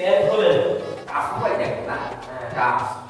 Pan খোলেন কাজ সবাই দেখো না কাজ জি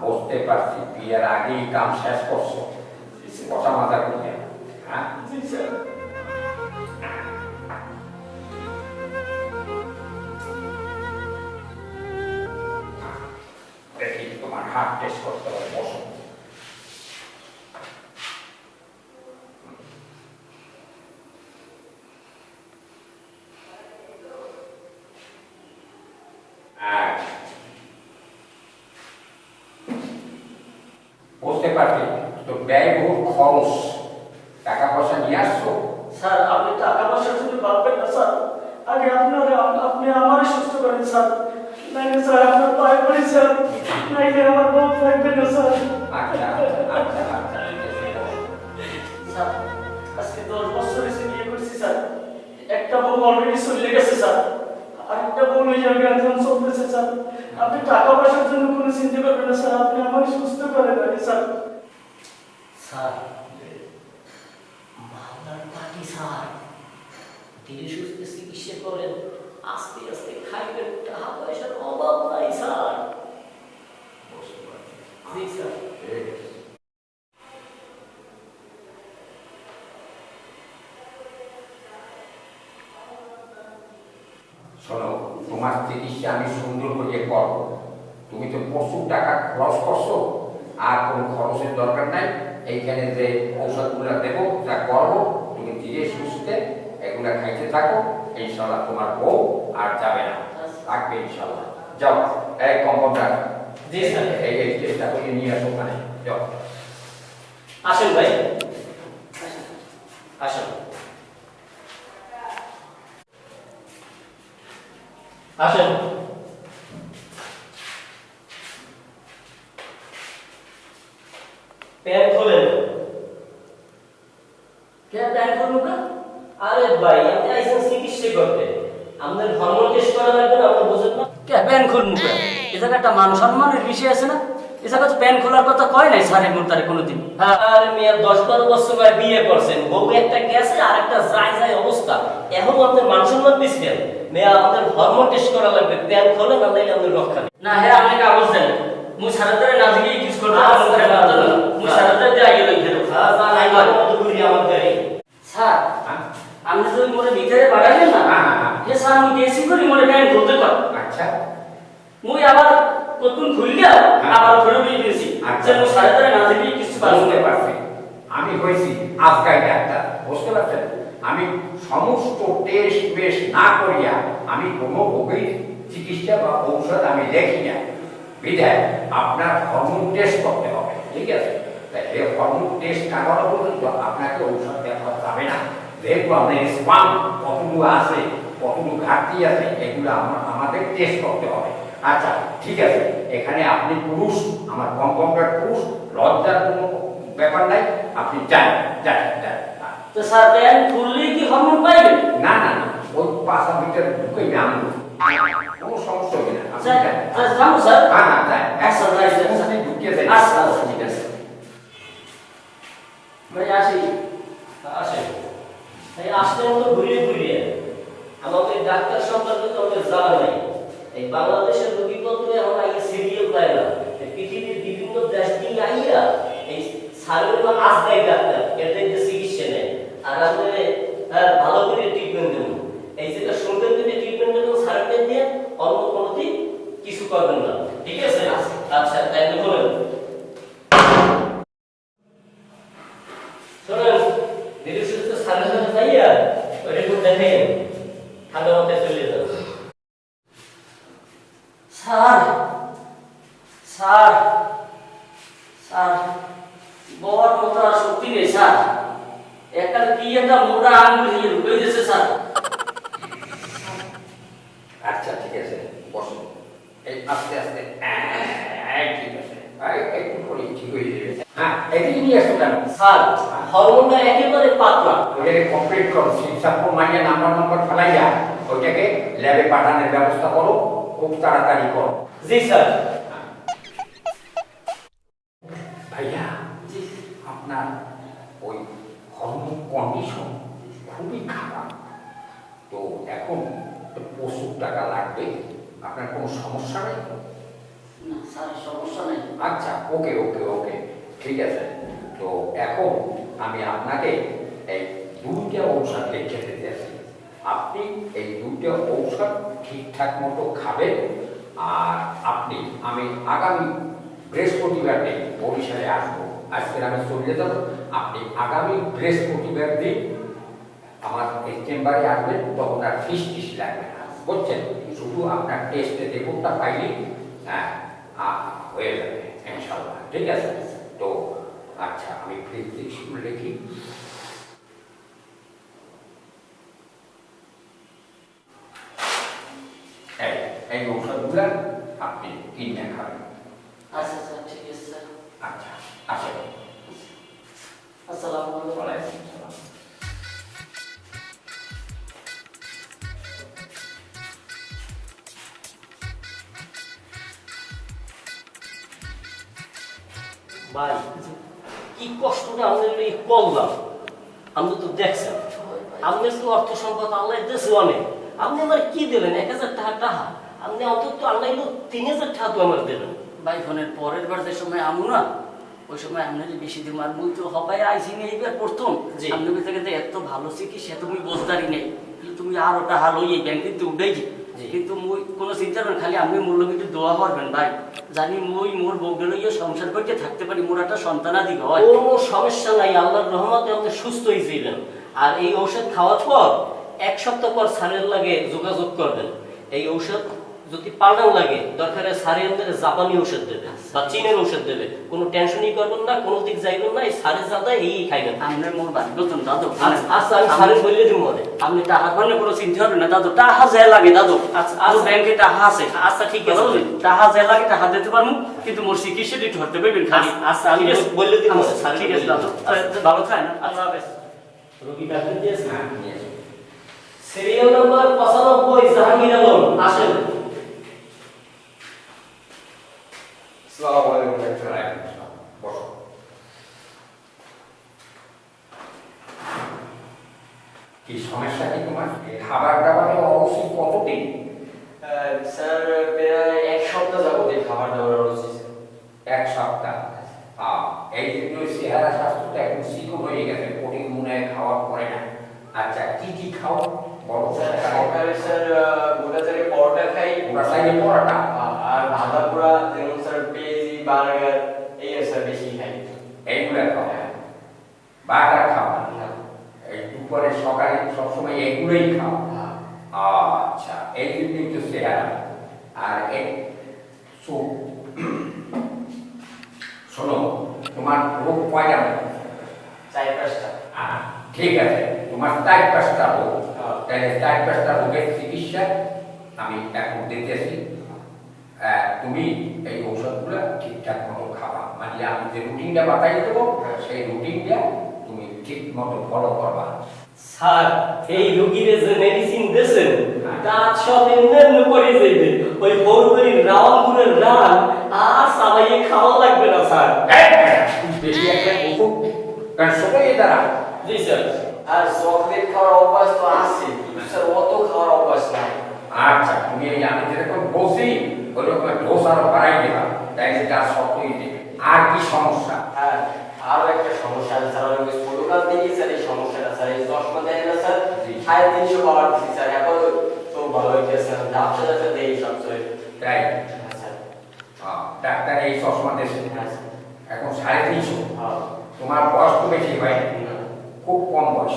বুঝতে পারছি বিয়ের আগেই কাম শেষ করছ। কথা মাথা করিয়া হ্যাঁ জি স্যার দেখি তোমার হাত টেস্ট করতে হবে তো ব্যয়বহুল খরচ। টাকা পয়সা নিয়ে আসছো? স্যার আপনি টাকা পয়সার জন্য ভাববেন না স্যার। আগে আপনারা আপনি আমারই সুস্থ করেন স্যার। নাইলে স্যার আপনার পায়ে পড়ি স্যার। নাইলে আমার থাকবে না স্যার। আচ্ছা আচ্ছা আচ্ছা। স্যার আজকে দশ বছর এসে বিয়ে করছি স্যার। একটা বউ অলরেডি চলে গেছে স্যার। আরেকটা বউ নিয়ে যাবে একজন চলতেছে স্যার। আপনি টাকা পয়সার জন্য কোনো চিন্তা করবেন না স্যার। আপনি আমাকে সুস্থ করেন আগে স্যার। স্যার মামলার পার্টি স্যার। ধীরে সুস্থে চিকিৎসা করেন আস্তে আস্তে খাইবেন টাকা পয়সার অভাব নাই স্যার বুঝতে পারছি জি স্যার ঠিক আছে। শোনো তোমার চিকিৎসা আমি সুন্দর করে করব তুমি তো প্রচুর টাকা খরচ করছ আর কোনো খরচের দরকার নাই এইখানে যে ঔষধগুলো দেবো যা করব তুমি ধীরে সুস্থে এগুলা খাইতে থাকো ইনশাল্লাহ তোমার বউ আর যাবে না। থাকবে ইনশাল্লাহ যাও এই কম্পাউন্ডার। জি স্যার। এই এই চেষ্টা করে নিয়ে আসো ওখানে। যাও। আসেন ভাই। আসেন। আসেন প্যান খোলেন কে প্যান খুলবো না আরে ভাই আপনি আইসেন করতে। আমাদের হরমোন টেস্ট করা লাগবে না আপনি বুঝেন না। কে প্যান খুলবো এ জায়গা একটা মান সম্মানের বিষয় আছে না? এ জায়গা প্যান খোলার কথা কয় নাই সারে মুরতারে কোনোদিন? হ্যাঁ আর মেয়ে দশ বারো বছর করে বিয়ে করছেন বউ একটা গেছে আর একটা যায় যায় অবস্থা। এখন আমাদের মান সম্মান দিচ্ছেন মেয়ে আমাদের হরমোন টেস্ট করা লাগবে প্যান খোলে না নাইলে আমাদের রক্ষা নেই। না হ্যাঁ আমি কাগজ দেন। মুই সারাদারে না দিকে করব মুই সারাদারে দিয়ে হ্যাঁ স্যার? আপনি যদি মোরে ভিতরে বাড়াবেন না হ্যাঁ, হ্যাঁ, হ্যাঁ। হে স্যার আমি গেছি করি মোরে প্যান খুলতে পার আচ্ছা। মুই আবার কতক্ষণ খুললিয়া আবার ঘুরে বেরিয়ে দিয়েছি। আচ্ছা। যে মুই সারাদারে না দিকে কিছু বুঝতে পারছি। আমি হয়েছি আফগাই ডাক্তার বুঝতে পারছেন? আমি সমস্ত টেস্ট বেস্ট না করিয়া আমি কোনো রোগীর চিকিৎসা বা ঔষধ আমি দেখি না। বিধায় আপনার হরমোন টেস্ট করতে হবে ঠিক আছে? তাই এই হরমোন টেস্ট না করা পর্যন্ত আপনাকে ঔষধ দেওয়া যাবে না। যেহেতু আপনার স্পাম কতটুকু আছে কতটুকু ঘাটতি আছে এগুলো আমাদের টেস্ট করতে হবে। আচ্ছা ঠিক আছে এখানে আপনি পুরুষ আমার কম্পাউন্ডার পুরুষ লজ্জার কোনো ব্যাপার নাই আপনি যান যান যান। তো স্যার প্যান খুললেই কি হরমোন পাইবেন না না না ওই পাশাপাশি ভিতরে ঢুকে আনব কোনো সমস্যা হবে না আপনি স্যার যান। স্যার যাব স্যার। না না যান। আচ্ছা। আপনি ঢুকিয়ে দেন। আচ্ছা আচ্ছা ঠিক আছে। ভাই আসি আসে। ভাই আসলে মতো ঘুরিয়ে ঘুরিয়ে আমাদের ডাক্তার সম্পর্কে তো আমাদের জানা নাই। এই বাংলাদেশের রোগীপত্র এখন আগে সিরিয়াল পায় না পৃথিবীর বিভিন্ন দেশ থেকে আইয়া এই সারের বা আজগাই ডাক্তার এদের যে চিকিৎসা নেয়। আর আমাদের ভালো করে ট্রিটমেন্ট দেবো। এই যেটা সুন্দর করে ট্রিটমেন্ট দেবো, সারকে দিয়ে অন্য কোনো দিন কিছু করবেন না। ঠিক আছে? আচ্ছা তাই বলেন শোনেন দিদি শুধু তো সামনে সামনে যাইয়া ওই রিপোর্ট দেখেন ঠান্ডা মাথায় চলে যাবে স্যার স্যার স্যার বড় মতো আর শক্তি নেই স্যার একটা কি একটা মোটা আঙুল নিয়ে ঢুকে দিয়েছে স্যার আচ্ছা ঠিক আছে বসুন এই আস্তে আস্তে এই, ঠিক আছে এই, একটু করে ঠিক হয়ে যাবে হ্যাঁ এদিকে নিয়ে আসুন কেন স্যার হরমোনটা একেবারে পাতলা ওটাকে কমপ্লিট করো সিনসাপ্পর মারিয়া নাম্বার নাম্বার ফেলাইয়া ওইটাকে ল্যাবে পাঠানোর ব্যবস্থা করো খুব তাড়াতাড়ি করো। জি স্যার। ভাইয়া আপনার ওই হরমোন কন্ডিশন খুবই খারাপ। তো এখন প্রচুর টাকা লাগবে আপনার কোনো সমস্যা নেই? সমস্যা নেই। আচ্ছা ওকে ওকে ওকে ঠিক আছে। তো এখন আমি আপনাকে এই দুইটা ঔষধ লিখে দিতে আছি আপনি এই দুইটা ঔষধ ঠিকঠাক মতো খাবেন আর আপনি, আমি আগামী বৃহস্পতিবার দিন বরিশালে আসব। আজকে আমি চলে যাব। আপনি আগামী বৃহস্পতিবার দিন আমার এই চেম্বারে আসবেন, তখন আর ফিস টিস লাগবে না। বুঝছেন? শুধু আপনার টেস্টে রিপোর্টটা পাইলে হ্যাঁ হয়ে যাবে ইনশাল্লাহ ঠিক আছে? তো আচ্ছা আমি প্রেসক্রিপশন লিখি এই এই ঔষধগুলো আপনি কিনে খাবেন আচ্ছা স্যার ঠিক আছে আচ্ছা আসেন আসসালামু আলাইকুম ভাই কি কষ্টটা আমাদের এই করলাম আপনি তো দেখছেন। আপনার তো অর্থ সম্পদ আল্লাহ দেশে অনেক। আপনি আমার কি দিলেন? এক হাজার টাকা টাকা আপনি অন্তত আল্লাহ তিন হাজার টাকা তো আমার দিলেন। ভাই ফোনের পরের বার যে সময় আমু না ওই সময় আপনার বেশি দিন আর মুই তো হবাই আইসি নিয়ে এইবার প্রথম। জি। আপনার থেকে যে এত ভালো চিকিৎসা তুমি বসদারি নেই কিন্তু তুমি আর ওটা হাল হই এই ব্যাংক কিন্তু উঠেই কিন্তু মুই কোনো চিন্তা করেন খালি আপনি মূল্য কিন্তু দোয়া করবেন ভাই। জানি মুই মোর বউকে লইয়া সংসার করতে থাকতে পারি মোর একটা সন্তানাদি হয়। কোনো সমস্যা নাই আল্লাহর রহমতে আপনি সুস্থ হয়েছিলেন আর এই ঔষধ খাওয়ার পর এক সপ্তাহ পর সারের লাগে যোগাযোগ করবেন। এই ঔষধ যদি পাল্টান লাগে দরকারে সারে আমাদের জাপানি ঔষধ দেবে বা চীনের ঔষধ দেবে। কোনো টেনশনই করবেন না কোনো দিক যাইবেন না এই সারের জাদা এই খাইবেন। আপনার মোর বাড়ি নতুন দাদু। আচ্ছা, আচ্ছা আমি সারের বললে দিব মনে আপনি টাকা কোনো চিন্তা হবে না দাদু। টাকা যে লাগে দাদু। আচ্ছা, আর আচ্ছা। ব্যাংকে টাকা আছে। আচ্ছা ঠিক আছে? টাকা যে লাগে টাকা দিতে পারব কিন্তু মোর চিকিৎসা দিতে ধরতে পারবেন খালি আচ্ছা, আমি বললে দিব মনে, আচ্ছা, ঠিক আছে দাদু। আচ্ছা, ভালো খায় না আল্লাহ হাফেজ রোগী ডাক্তার দিয়েছে। সিরিয়াল নাম্বার পঁচানব্বই জাহাঙ্গীর আলম। আসেন। আসসালামু আলাইকুম আসসালাম। বসো। কি সমস্যা কি তোমার খাবার দাবারে অবশ্যই কতদিন স্যার প্রায় এক সপ্তাহ যাবত এই খাবার দাবার রয়েছে এক সপ্তাহ এই জন্য চেহারা স্বাস্থ্যটা একটম শিকল হয়ে গেছে প্রোটিন মনে হয় খাওয়ার পরে না আচ্ছা কি কি খাও বলো স্যার সকালে স্যার আহ, গোটা চারে পরোটা খাই ওরা সাইডে পড়াটা বাটা খাও এই দুপুরে সকালে সবসময় এগুলোই খাও হ্যাঁ। আচ্ছা এই জন্যই তো চেহারা আর সো- শোনো তোমার রোগ কয়টা? চার পাঁচটা। ঠিক আছে। তোমার চার পাঁচটা রোগ। হ্যাঁ। তাহলে চার পাঁচটা রোগের চিকিৎসা আমি এখন দিতেছি। তুমি এই ঔষধগুলো ঠিকঠাক মতো খাবা। মানে আমি যে রুটিনটা বাতাই দেবো সেই রুটিনটা তুমি ঠিক মতো ফলো করবা। স্যার এই রোগীর যে মেডিসিন দিয়েছেন তা রাত সব এমনি পড়ে যাইবে। ওই বড়বড়ির রাওয়াঙ্গুরের রান আর সাবাইয়ে খাওয়া লাগবে না স্যার। বেশি একটা উপভোগ কারণ সবাই দ্বারা। জি স্যার। আর চকলেট খাওয়ার অভ্যাস তো আছে কিন্তু স্যার অত খাওয়ার অভ্যাস নাই। আচ্ছা তুমি এই আমি যেরকম বলছি ওরকম ডোজ আরও বাড়াই দেবা। তাই যা সত্যই দেবে আর কি সমস্যা? হ্যাঁ। আরও একটা সমস্যা আছে স্যার আমি ছোটকাল থেকেই স্যার এই সমস্যাটা স্যার এই চশমা দেয় না স্যার। সাড়ে তিনশো পাওয়ার দিচ্ছি স্যার এখন তো ভালো হয়েছে স্যার ডাক্তার ডাক্তার দেই সবসময় আহ, ডাক্তার এই চশমা দেশে হ্যাঁ এখন সাড়ে তিনশো। হ্যাঁ। তোমার বয়স তো বেশি হয় খুব কম বয়স।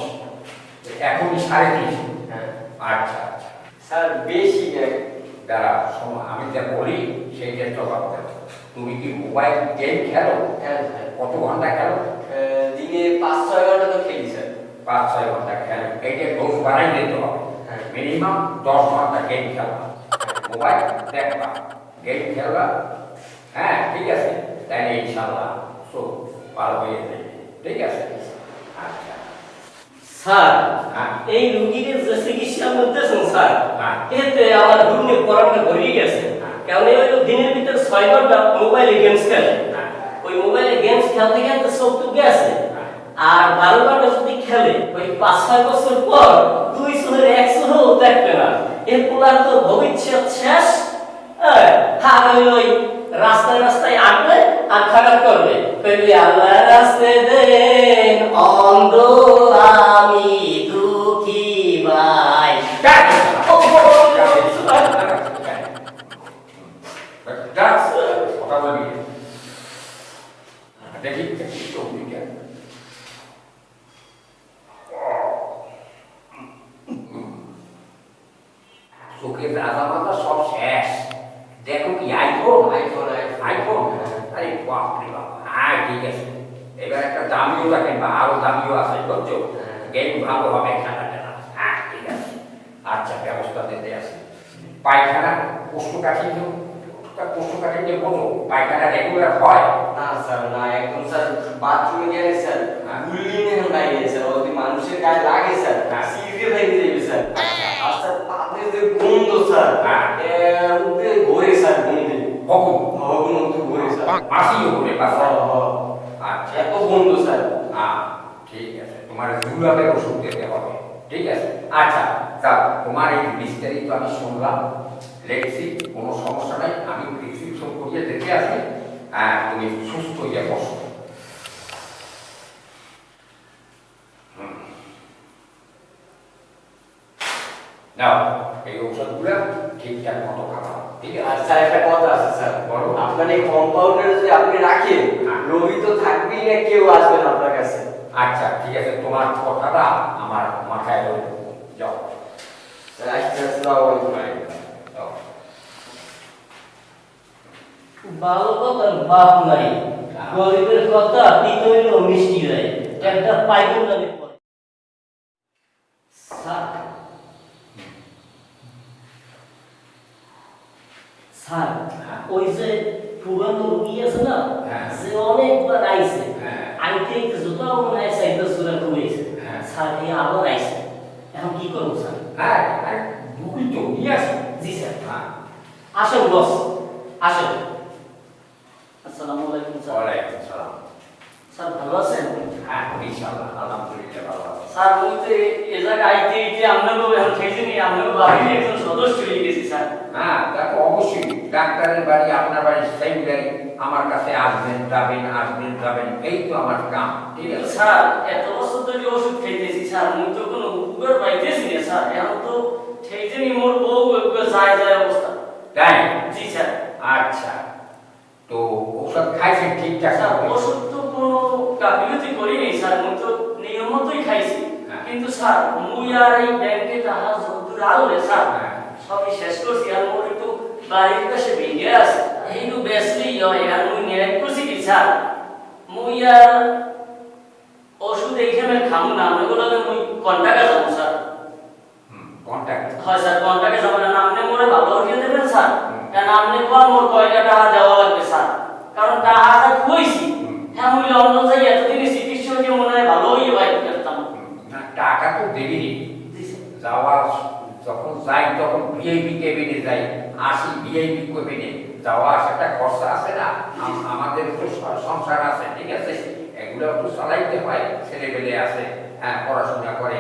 এখনই সাড়ে তিনশো। হ্যাঁ। আচ্ছা আচ্ছা। স্যার বেশি দাঁড়া আমি যা বলি সেইটা জবাব দেবো তুমি কি মোবাইল গেম খেলো? হ্যাঁ কত ঘণ্টা খেলো? আহ, দিনে পাঁচ ছয় ঘণ্টা তো খেলি স্যার পাঁচ ছয় ঘণ্টা খেলো। এইটা ডোজ বাড়াই দিতে হবে। হ্যাঁ। মিনিমাম দশ ঘণ্টা গেম খেলা মোবাইল দেখবা। গেম খেলবা। হ্যাঁ ঠিক আছে। তাহলে ইনশাল্লাহ সব ভালো হয়ে যাবে। ঠিক আছে? আচ্ছা। স্যার হ্যাঁ। এই রুগীর যে চিকিৎসা করতেছেন স্যার হ্যাঁ। এতে আমার দুর্নীতি পড়াটা ঘুরিয়ে গেছে। কারণ এই দিনের ভিতরে ছয় ঘণ্টা মোবাইলে গেমস খেলে। ওই মোবাইলে গেমস খেলতে খেলতে চোখ তো গেছে আর বারো ঘণ্টা যদি খেলে ওই পাঁচ ছয় বছর পর দুই চোখের এক চোখও দেখবে না। এর পোলার তো ভবিষ্যৎ শেষ। হ্যাঁ, ওই রাস্তায় রাস্তায় আঁকবে আর খারাপ করবে কইবি আল্লাহ রাস্তে দেন অন্ধ আমি দুঃখী ভাই। কথা বলবি দেখি দেখি চোখ দিকে চোখের রাজা মাথা সব শেষ দেখো কি আইফোন আইফোন, আইফোন। আইফোন আরে বাপ রে বাপ হ্যাঁ ঠিক আছে এবার একটা দামিও দেখেন বা আরও দামিও আছে বুঝছ হ্যাঁ। গেম ভালো হবে খেলা টেলা হ্যাঁ ঠিক আছে আচ্ছা ব্যবস্থা দিতে আছে পায়খানা কোষ্ঠকাঠিন্য কোষ্ঠকাঠিন্য বলো পায়খানা রেগুলার হয় না স্যার না একদম স্যার বাথরুমে গেলে স্যার হ্যাঁ। গুল্লি নেন বাইরে স্যার যদি মানুষের গায়ে লাগে স্যার হ্যাঁ। সিজে ভেঙে যাবে স্যার আর স্যার পাপড়ির গন্ধ স্যার। হ্যাঁ। এ, উঠে ঘোরে স্যার গন্ধে কখন? ভবন উঠে ঘোরে স্যার? মাসিও করে বাসা হ, হ। আচ্ছা এত গন্ধ হ্যাঁ ঠিক আছে তোমার জুলাপের ওষুধ দিতে হবে ঠিক আছে? আচ্ছা তা তোমার এই বিস্তারিত আমি শুনলাম লেখছি কোনো সমস্যা নাই আমি প্রেসক্রিপশন করিয়ে দেখে আসি হ্যাঁ তুমি সুস্থ হয়ে বসো। হুম। এই ঔষধগুলো ঠিকঠাক মতো খাওয়া। ঠিক আর আছে স্যার একটা কথা আছে স্যার। বলো। আপনার এই কম্পাউন্ডার যদি আপনি রাখেন হ্যাঁ। রোগী তো থাকবেই না কেউ আসবে না আপনার কাছে। আচ্ছা ঠিক আছে। তোমার কথাটা আমার মাথায় রইল যাও। স্যার আসসালামু আলাইকুম। ভালো কথার বাপ নাই। গরিবের কথা তিতো মিষ্টি দেয় একটা পাইপের দামে পড়ে স্যার স্যার ওই যে পুরানো রুগী আছে না হ্যাঁ। সে অনেকবার আইছে হ্যাঁ। আইতে আইতে জুতা মনে হয় সাইকেল খুলেছে হ্যাঁ। স্যার এই আবার আইছে। এখন কি করব স্যার? হ্যাঁ হ্যাঁ দুই তো নিয়ে আসি জি স্যার। হ্যাঁ। আসেন বস। আসেন। আসসালামু আলাইকুম স্যার। ওয়ালাইকুম সালাম। স্যার ভালো আছেন? হ্যাঁ ইনশাআল্লাহ আলহামদুলিল্লাহ ভালো আছি। স্যার আমি তো এ- এ জায়গায় আইতে আইতে আপনাকে এখন খেয়েছি আপনাকে বাড়ির একজন সদস্য হয়ে গেছি স্যার। হ্যাঁ দেখো অবশ্যই ডাক্তারের বাড়ি আপনার বাড়ি সেম বাড়ি আমার কাছে আসবেন যাবেন আসবেন যাবেন এই তো আমার কাম ঠিক আছে? স্যার এত বছর ধরে ওষুধ খাইতেছি স্যার মুই তো কোনো উপকার পাইতেছি না স্যার এখন তো খেয়েছেনি মোর বউ যায় যায় অবস্থা। তাই? জি স্যার। আচ্ছা তো ঔষধ খাইছেন ঠিকঠাক ওষুধ তো গাফিলতি করিনি স্যার মুই তো নিয়ম মতোই খাইছি হ্যাঁ। কিন্তু স্যার মুই আর এই ব্যাংকে টাকা যতদূর আনলে স্যার হ্যাঁ। সবই শেষ করছি আর মোর একটু বাড়ির কাছে ভেঙে আছে এইটু বেসলি হয় আর মুই নিরাট করছি কি স্যার মুই আর ওষুধ এইখানে খামু না আমি বলে মুই কন্টাক্টে যাব স্যার হয় স্যার কন্টাক্টে যাব না আপনি মোরে ভালো উঠিয়ে দেবেন স্যার। কারণ আপনি কোন মোর কয়টা টাকা দেওয়া লাগবে স্যার কারণ টাকাটা খুঁইছি হুম। হ্যাঁ মুই অন্য যাই এতদিনে চিকিৎসা দিয়ে মনে হয় ভালো বাইক করতাম। না টাকা তো দেবিনি যাওয়া যখন যাই তখন ভিআইপি কেবিনে যাই আসি ভিআইপি কেবিনে যাওয়া আসাটা খরচা আছে না? আমাদের তো সংসার আছে ঠিক আছে? এগুলো একটু চালাইতে হয় ছেলে পেলে আছে হ্যাঁ পড়াশোনা করে।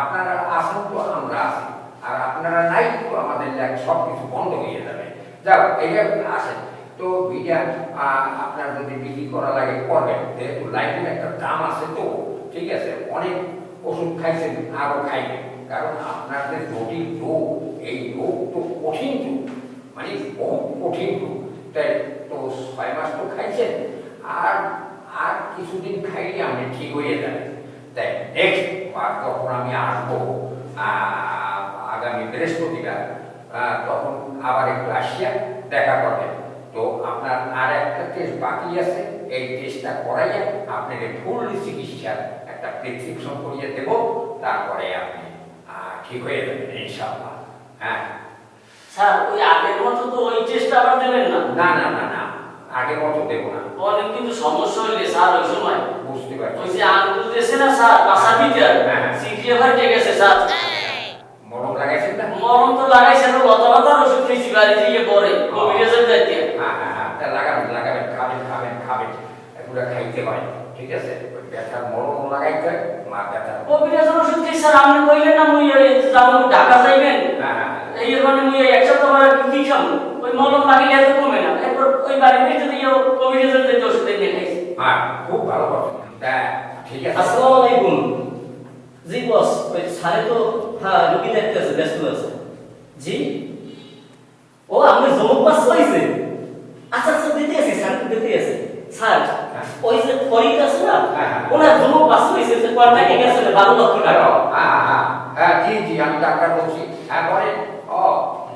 আপনারা আসেন তো আমরা আছি আর আপনারা নাই তো আমাদের সব কিছু বন্ধ হয়ে যাবে। যাও এটা আসেন। তো আহ, আপনার যদি বিক্রি করা লাগে করবেন যেহেতু লাইফের একটা দাম আছে তো ঠিক আছে অনেক ওষুধ খাইছেন আরও খাইবেন কারণ আপনার যে জটিল রোগ এই রোগ তো কঠিন রোগ মানে বহু কঠিন রোগ। তাই তো ছয় মাস তো খাইছেন আর আর কিছুদিন খাইলে আপনি ঠিক হয়ে যাবেন। তাই নেক্সট বার যখন আমি আসব আগামী বৃহস্পতিবার তখন আবার একটু আসিয়া দেখা করবেন। তো আপনার আর একটা টেস্ট বাকি আছে। এই টেস্টটা করাইয়া আপনাকে ফুল চিকিৎসার একটা প্রেসক্রিপশন করিয়ে দেব। তারপরে আপনি ঠিক হয়ে যাবেন ইনশাআল্লাহ। হ্যাঁ। স্যার ওই আগের মতো তো ওই টেস্টটা আবার দেবেন না? না না না না আগের মতো দেবো না। অনেক কিন্তু সমস্যা হইলে স্যার ওই সময়। বুঝতে পারছি। ওই যে আঙ্গুল দিয়েছে না স্যার পাশার ভিতর হ্যাঁ। সিটিয়ে ফাইটে গেছে স্যার। মরম লাগাইছেন না মরম তো লাগাইছে তো লতা লতার ওষুধ খেয়েছি বাড়ি থেকে পরে। কবিরাজের যাইতে হ্যাঁ হ্যাঁ হ্যাঁ তা লাগাবেন লাগাবেন খাবেন খাবেন খাবেন। এগুলো খাইতে হয় ঠিক আছে? ব্যথার মরম লাগাইতে হয় মা ব্যথার কবিরাজের ওষুধ খেয়ে স্যার আপনি কইলেন না মুই ওই যাব ঢাকা যাইবেন? হ্যাঁ হ্যাঁ এই মানে মুই এক সপ্তাহ পরে কি খাব? ওই মলম লাগিলে এত কমে না। এরপর ওই বাড়ি বাড়িতে যদি কবিরাজের যাইতে ওষুধ এনে খাইছি। হ্যাঁ খুব ভালো কথা। ঠিক আছে। আসসালামু আলাইকুম। জি বস ওই স্যারে তো হ্যাঁ রুগী দেখতে আছে ব্যস্ত আছে জি ও আপনি জমক পাস হয়েছে আচ্ছা আচ্ছা দিতে আছি স্যার তো দিতে আছে স্যার ওই যে ফরিদ আছে না হ্যাঁ, হ্যাঁ। ওনার জমক পাস হয়েছে যে কন্ট্রাক্টে গেছে বারো লক্ষ টাকা হ্যাঁ হ্যাঁ হ্যাঁ জি জি আমি ডাক্তার বলছি হ্যাঁ বলেন ও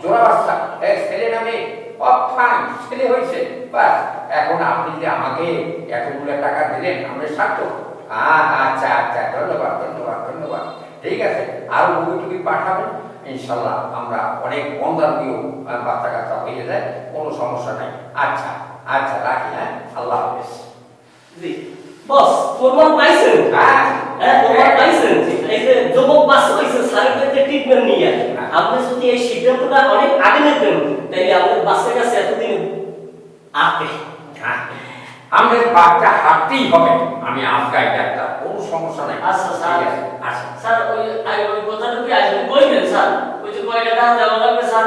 জোড়া বাচ্চা এ ছেলে নামে ও ফাইন ছেলে হয়েছে বাস এখন আপনি যে আমাকে এতগুলো টাকা দিলেন আমাদের সার্থক হ্যাঁ আচ্ছা আচ্ছা ধন্যবাদ ধন্যবাদ ধন্যবাদ ঠিক আছে আরও রুগী টুগি পাঠাবেন ইনশাল্লাহ আমরা অনেক বন্ধারুগীও বাচ্চা কাচ্চা হয়ে যায় কোনো সমস্যা নাই। আচ্ছা আচ্ছা রাখি হ্যাঁ? আল্লাহ হাফেজ। জি। বস প্রমাণ পাইছেন? হ্যাঁ। হ্যাঁ প্রমাণ পাইছেন? এই যে যুবক বাস ট্রিটমেন্ট নিয়ে আপনি যদি এই সিদ্ধান্তটা অনেক আগে নিতেন তাহলে আমাদের কাছে এতদিন হ্যাঁ, আমাদের বাচ্চা হাঁটতেই হবে। আমি আজকাই ডাক্তার কোনো সমস্যা নাই। আচ্ছা, স্যার। আচ্ছা স্যার ওই ওই কথাটা কি আসবে কইবেন স্যার? ওই যে কয় দেওয়া লাগবে স্যার।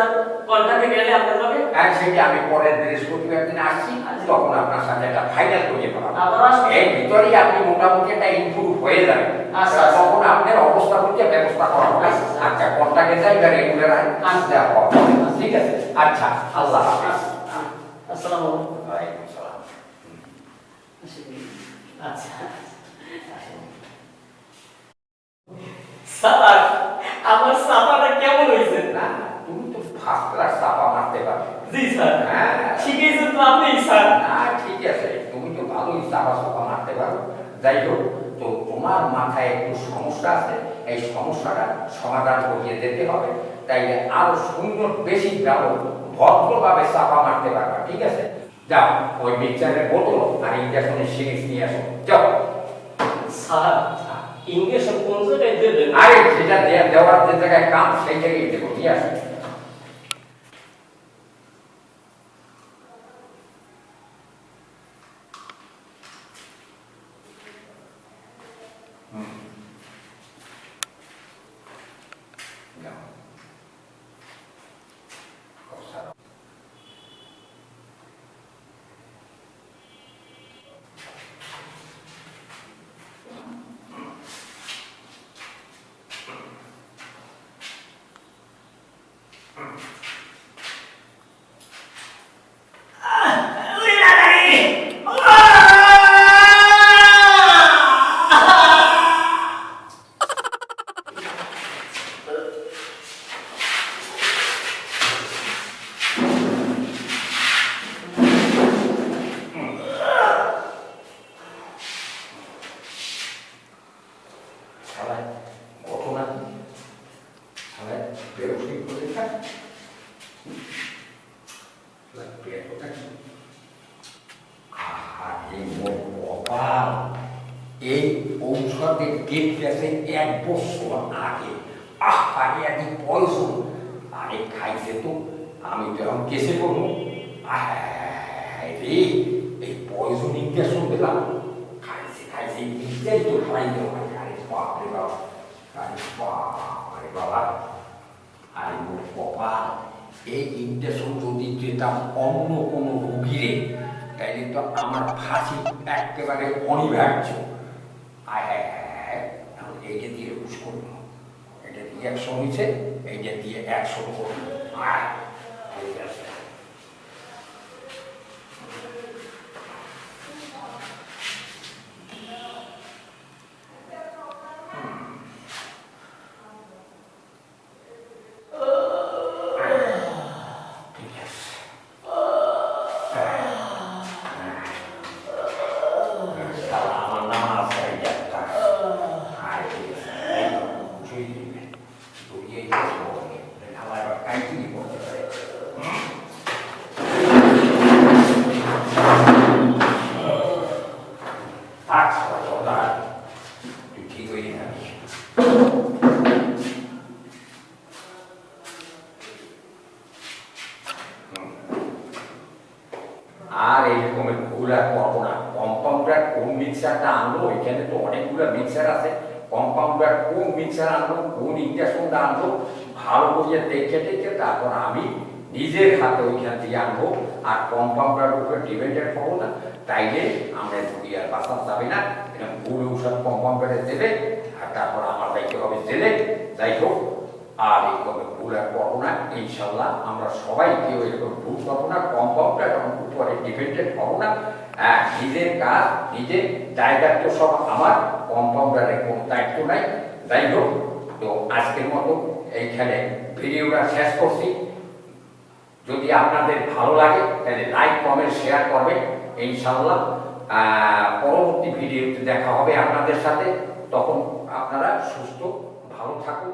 কন্ট্রাক্টে গেলে আপনার লগে আর সেটা আমি পরের বৃহস্পতিবার দিন আসছি তখন আপনার সাথে একটা ফাইনাল করিয়ে আসবেন? এর ভিতরেই আপনি মোটামুটি একটা ইমপ্রুভ হয়ে যাবেন। আচ্ছা, আচ্ছা। তখন আপনার অবস্থা বুঝে ব্যবস্থা করা হবে। আচ্ছা, আচ্ছা। আচ্ছা কন্টাক্টে যাই বা রেগুলার আচ্ছা। ঠিক আছে। আচ্ছা আল্লাহ হাফেজ। আসসালামু আলাইকুম। ওয়ালাইকুম আসসালাম। আচ্ছা স্যার আমার সাপাটা কেমন হয়েছে না তুমি তো ফার্স্ট ক্লাস চাপা মারতে পারবে জি স্যার। হ্যাঁ। শিখেছেন তো আপনি স্যার। না ঠিক আছে তুমি তো ভালোই চাপা চাপা মারতে পারো। যাই হোক তো তোমার মাথায় একটু সমস্যা আছে এই সমস্যাটা সমাধান করিয়ে যেতে হবে। তাই আরও সুন্দর বেশি যাও ভদ্রভাবে চাপা মারতে পারবা ঠিক আছে? যাও ওই মিক্সারের বোতল আর ইঞ্জেকশনের সিরিজ নিয়ে আসো। যাও। স্যার ইংলিশ কোন জায়গায় দেবেন? আরে সেটা দেওয়ার যে জায়গায় কাম সেই জায়গায় দেবো নিয়ে আসো হুম। যাও। কথা সবাই ঘটনা সবাই বেরোসি করে থাক বেরোটা কি আহা এই মোর কপাল এই ঔষধের ডেট গেছে এক বছর আগে আহা মারিয়াদি পয়সন আরে খাইছে তো আমি তো এখন কেসে করব আয় রে এই পয়সন ইঞ্জেকশন দিলাম খাইছে খাইছে নিজেই তো খাই দেবো আরে বাপ রে বাপ আরে বাপ আরে বাবা আরে মোর কপাল এই ইঞ্জেকশন যদি দিতাম অন্য কোনো রুগীরে তাইলে তো আমার ফাঁসি একেবারে অনিবার্য। আয় হায় হায় এইটা দিয়ে রুশ করব এটা দিয়ে একশো হয়েছে, এইটা দিয়ে একশো করব আয় ঠিক আছে ঠিক আছে শালা আমার নাম আছে এই একটা আয় ঠিক আছে এই তো, বুঝিয়ে দিবে বুঝিয়ে দিবে আমার এবার কাইটি করতে পারে থাক শালা চোদা তুই ঠিক হয়ে যাবি আর এইরকমের ভুল আর করব না কম্পাউন্ডার কোন মিক্সারটা আনলো এখানে তো অনেকগুলো মিক্সার আছে কম্পাউন্ডার কোন মিক্সার আনলো কোন ইঞ্জেকশনটা আনলো ভালো করে দেখে দেখে তারপর আমি নিজের থেকে আনব আর কম্পাউন্ডার উপরে ডিপেন্ডেন্ট হব না। তাইলে আমরা রুগী আর বাঁচানো যাবে না। এরকম ভুল ঔষধ কম্পাউন্ডারে দেবে, আর তারপর আমার দায়িত্ব হবে জেলে। যাই হোক, আর এইভাবে ভুল আর করব না, ইনশাল্লাহ আমরা সবাই কেউ এরকম ভুল করব না কম্পাউন্ডার উপরে ডিপেন্ডেন্ট হব না। হ্যাঁ নিজের কাজ, নিজের দায়িত্ব সব আমার কম্পাউন্ডারের কোনো দায়িত্ব নাই। যাই হোক, তো আজকের মতো এইখানে ভিডিওটা শেষ করছি। যদি আপনাদের ভালো লাগে, তাহলে লাইক কমেন্ট শেয়ার করবে ইনশাল্লাহ পরবর্তী ভিডিওতে দেখা হবে আপনাদের সাথে। তখন আপনারা সুস্থ, ভালো থাকুন।